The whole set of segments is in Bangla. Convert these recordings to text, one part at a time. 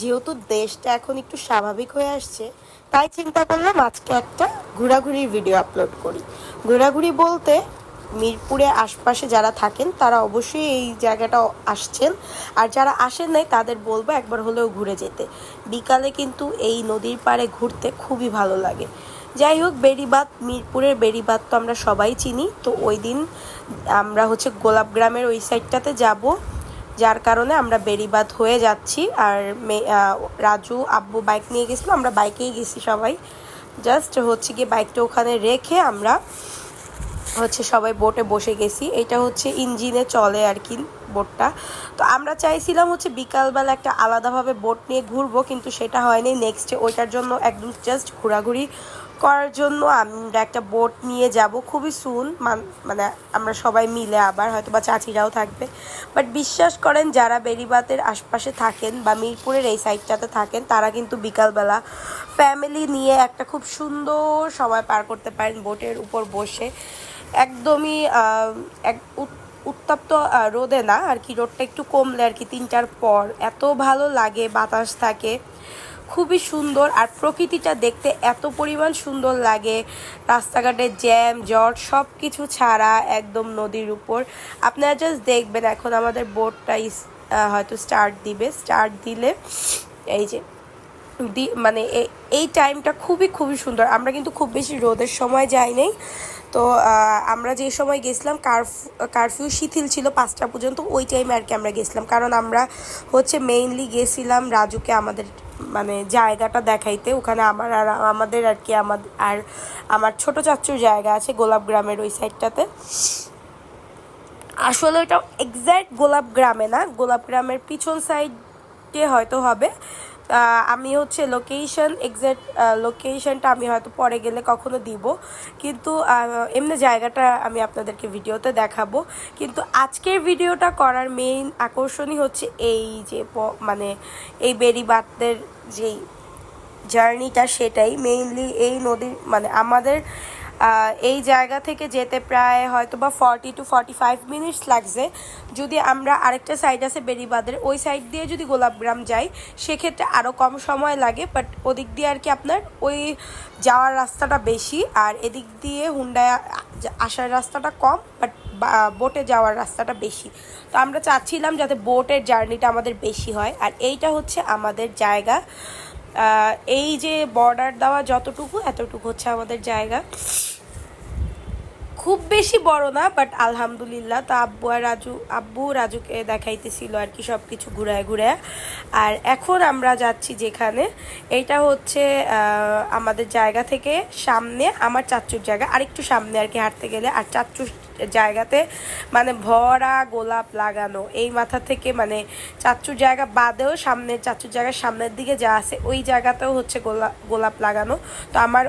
যেহেতু দেশটা এখন একটু স্বাভাবিক হয়ে আসছে, তাই চিন্তা করলাম আজকে একটা ঘোরাঘুরির ভিডিও আপলোড করি। ঘোরাঘুরি বলতে মিরপুরে আশপাশে যারা থাকেন, তারা অবশ্যই এই জায়গাটা আসছেন। আর যারা আসেন নাই, তাদের বলব একবার হলেও ঘুরে যেতে। বিকালে কিন্তু এই নদীর পাড়ে ঘুরতে খুবই ভালো লাগে। যাই হোক, বেড়িবাঁধ, মিরপুরের বেড়িবাঁধ তো আমরা সবাই চিনি। তো ওই দিন আমরা হচ্ছে গোলাপগ্রামের ওই সাইডটাতে যাব। যার কারণে আমরা বেরিবাদ হয়ে যাচ্ছি আর রাজু আব্বু বাইক নিয়ে গেছিল, আমরা বাইকেই গেছি সবাই। জাস্ট হচ্ছে গিয়ে বাইকটা ওখানে রেখে আমরা হচ্ছে সবাই বোটে বসে গেছি। এটা হচ্ছে ইঞ্জিনে চলে আর কি বোটটা তো আমরা চাইছিলাম হচ্ছে বিকালবেলা একটা আলাদাভাবে বোট নিয়ে ঘুরবো, কিন্তু সেটা হয়নি। নেক্সটে ওইটার জন্য একদম জাস্ট ঘোরাঘুরি করার জন্য আমরা একটা বোট নিয়ে যাব খুবই সুন মানে আমরা সবাই মিলে আবার হয়তো বা চাচিরাও থাকবে। বাট বিশ্বাস করেন, যারা বেরিবাতের আশপাশে থাকেন বা মিরপুরের এই সাইডটাতে থাকেন, তারা কিন্তু বিকালবেলা ফ্যামিলি নিয়ে একটা খুব সুন্দর সময় পার করতে পারেন বোটের উপর বসে। একদমই এক উত- উত্তপ্ত রোদে না, আর কি, রোদটা একটু কমলে আর কি, তিনটার পর। এত ভালো লাগে, বাতাস থাকে। খুবই সুন্দর আর প্রকৃতিটা দেখতে এত পরিমাণ সুন্দর লাগে। রাস্তাঘাটে জ্যাম জট সব কিছু ছাড়া একদম নদীর উপর। আপনারা জাস্ট দেখবেন এখন আমাদের বোটটা হয়তো স্টার্ট দিবে। স্টার্ট দিলে এই যে, দি- মানে এই টাইমটা খুবই খুবই সুন্দর। আমরা কিন্তু খুব বেশি রোদের সময় যাই নাই। তো আমরা যে সময় গেছিলাম কারফিউ কারফিউ শিথিল ছিল পাঁচটা পর্যন্ত, ওই টাইমে আর কি আমরা গেছিলাম। কারণ আমরা হচ্ছে মেইনলি গেছিলাম রাজুকে, আমাদের মানে জায়গাটা দেখাইতে, ওখানে আমার আর আমাদের আর কি আমাদের আর আমার ছোট চাচুর জায়গা আছে গোলাপ গ্রামের ওই সাইডটাতে। আসলে ওটা এক্স্যাক্ট গোলাপ গ্রামে না, গোলাপ গ্রামের পিছন সাইডে হয়তো হবে। আমি হচ্ছে লোকেশন এক্স্যাক্ট লোকেশনটা আমি হয়তো পরে গেলে কখনো দিব। কিন্তু এমনি জায়গাটা আমি আপনাদেরকে ভিডিওতে দেখাবো। কিন্তু আজকের ভিডিওটা করার মেইন আকর্ষণই হচ্ছে এই যে মানে এই বেরিবাতের যেই জার্নিটা সেটাই। মেইনলি এই নদীর মানে আমাদের এই জায়গা থেকে যেতে প্রায় হয়তো বা forty two forty five minutes লাগছে। যদি আমরা আরেকটা সাইড আছে বেরিবাদের ওই সাইড দিয়ে যদি গোলাপগ্রাম যাই, সেক্ষেত্রে আরও কম সময় লাগে বাট ওদিক দিয়ে আর কি আপনার ওই যাওয়ার রাস্তাটা বেশি, আর এদিক দিয়ে হুন্ডায় আসার রাস্তাটা কম বাট বোটে যাওয়ার রাস্তাটা বেশি। তো আমরা চাচ্ছিলাম যাতে বোটের জার্নিটা আমাদের বেশি হয়, আর এইটা হচ্ছে আমাদের জায়গা। এই যে বর্ডার দেওয়া যতটুকু, এতটুকু হচ্ছে আমাদের জায়গা। খুব বেশি বড় না বাট আলহামদুলিল্লাহ তো আব্বু আর রাজু, আব্বু রাজুকে দেখাইতেছিল আর কি সব কিছু ঘুরায় ঘুরায়। আর এখন আমরা যাচ্ছি যেখানে এটা হচ্ছে আমাদের জায়গা থেকে সামনে, আমার চাচ্চুর জায়গা, আরেকটু সামনে আর কি হাঁটতে গেলে। আর চাচ্চুর জায়গাতে মানে ভরা গোলাপ লাগানো, এই মাথা থেকে মানে চাচ্চুর জায়গা বাদেও সামনে চাচ্চুর জায়গার সামনের দিকে যা আছে, ওই জায়গাতেও হচ্ছে গোলাপ গোলাপ লাগানো। তো আমার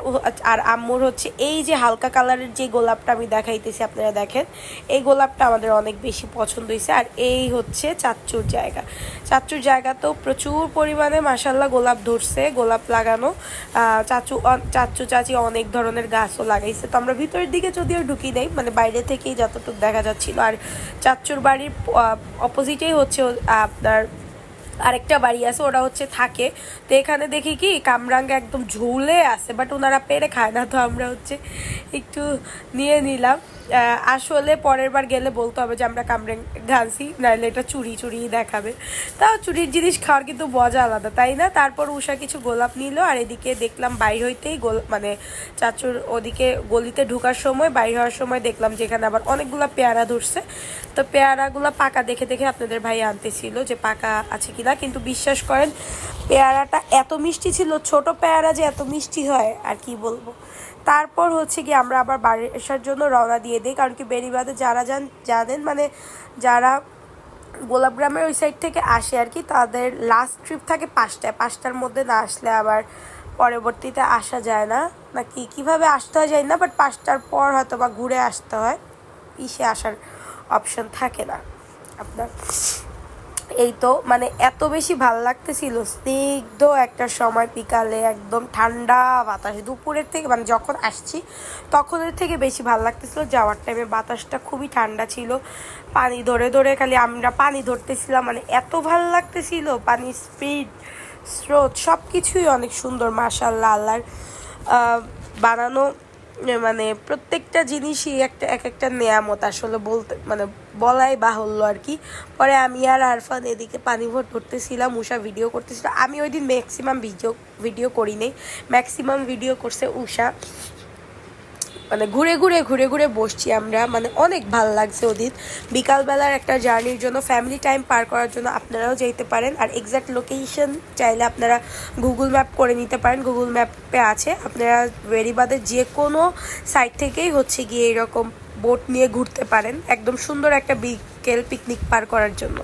আর আম্মুর হচ্ছে এই যে হালকা কালারের যে গোলাপটা আমি দেখাইতেছি, আপনারা দেখেন। এই গোলাপটা আমাদের অনেক বেশি পছন্দ হয়েছে আর এই হচ্ছে চাচ্চুর জায়গা। চাচ্চুর জায়গা তো প্রচুর পরিমাণে মাসাল্লাহ গোলাপ ধরছে, গোলাপ লাগানো। চাচু চাচু চাচি অনেক ধরনের গাছও লাগাইছে। তো আমরা ভিতরের দিকে যদিও ঢুকি নাই মানে বাইরে থেকেই যতটুকু দেখা যাচ্ছিল। আর চাচ্চুর বাড়ির অপোজিটেই হচ্ছে আপনার আরেকটা বাড়ি আছে, ওরা হচ্ছে থাকে। তো এখানে দেখি কি, কামরাঙ্গা একদম ঝুলে আছে বাট ওনারা পেরে খায় না, তো আমরা হচ্ছে একটু নিয়ে নিলাম। আসলে পরের বার গেলে বলতে হবে যে আমরা কামরাং ঘানছি, নাহলে এটা চুরি চুরি দেখাবে। তাও চুরির জিনিস খাওয়ার কিন্তু মজা আলাদা, তাই না? তারপর উষা কিছু গোলাপ নিল, আর এদিকে দেখলাম বাইর হইতেই গোল মানে চাচুর ওদিকে গলিতে ঢোকার সময়, বাইর হওয়ার সময় দেখলাম যে এখানে আবার অনেকগুলো পেয়ারা ধরছে। তো পেয়ারাগুলো পাকা দেখে দেখে আপনাদের ভাই আনতেছিল যে পাকা আছে কিনা, কিন্তু বিশ্বাস করেন, পেয়ারাটা এত মিষ্টি ছিল, ছোট পেয়ারা যে এত মিষ্টি হয়, আর কি বলব। তারপর হচ্ছে কি আমরা আবার বাসার জন্য রওনা দিয়ে দিই, কারণ কি বেরিবাদে যারা যান জানেন মানে যারা গোলাপগ্রামের ওই সাইড থেকে আসে আর কি, তাদের লাস্ট ট্রিপ থাকে পাঁচটায়। পাঁচটার মধ্যে না আসলে আবার পরবর্তীতে আসা যায় না। নাকি কীভাবে আসতে হয় যায় না বাট পাঁচটার পর হয়তো বা ঘুরে আসতে হয়। ইসে আসার অপশন থাকে না। আপনার এই তো মানে এত বেশি ভালো লাগতেছিল, স্নিগ্ধ একটা সময় বিকালে, একদম ঠান্ডা বাতাস। দুপুরের থেকে মানে যখন আসছি, তখনের থেকে বেশি ভালো লাগতেছিল, যাওয়ার টাইমে বাতাসটা খুবই ঠান্ডা ছিল। পানি ধরে ধরে খালি আমরা পানি ধরতেছিলাম মানে এত ভালো লাগতেছিল পানির স্পিড স্রোত সব কিছুই অনেক সুন্দর মাশাল্লাহ আল্লাহর বানানো। মানে প্রত্যেকটা জিনিসই একটা, এক একটা নেয়ামত আসলে বলতে মানে বলাই বাহুল্য আর কি। পরে আমি আর আরফান এদিকে পানি ভর ধরতেছিলাম, উষা ভিডিও করতেছিল। আমি ওই দিন ম্যাক্সিমাম ভিডিও ভিডিও করি নাই ম্যাক্সিমাম ভিডিও করছে উষা। মানে ঘুরে ঘুরে ঘুরে ঘুরে বসছি আমরা। মানে অনেক ভালো লাগছে ওদিন। বিকালবেলার একটা জার্নির জন্য ফ্যামিলি টাইম পার করার জন্য আপনারাও যেতে পারেন। আর এক্স্যাক্ট লোকেশন চাইলে আপনারা গুগল ম্যাপ করে নিতে পারেন। গুগল ম্যাপে আছে। আপনারা বেরিবাদের যে কোনো সাইট থেকেই হচ্ছে গিয়ে এরকম বোট নিয়ে ঘুরতে পারেন। একদম সুন্দর একটা বিকেল পিকনিক পার করার জন্য।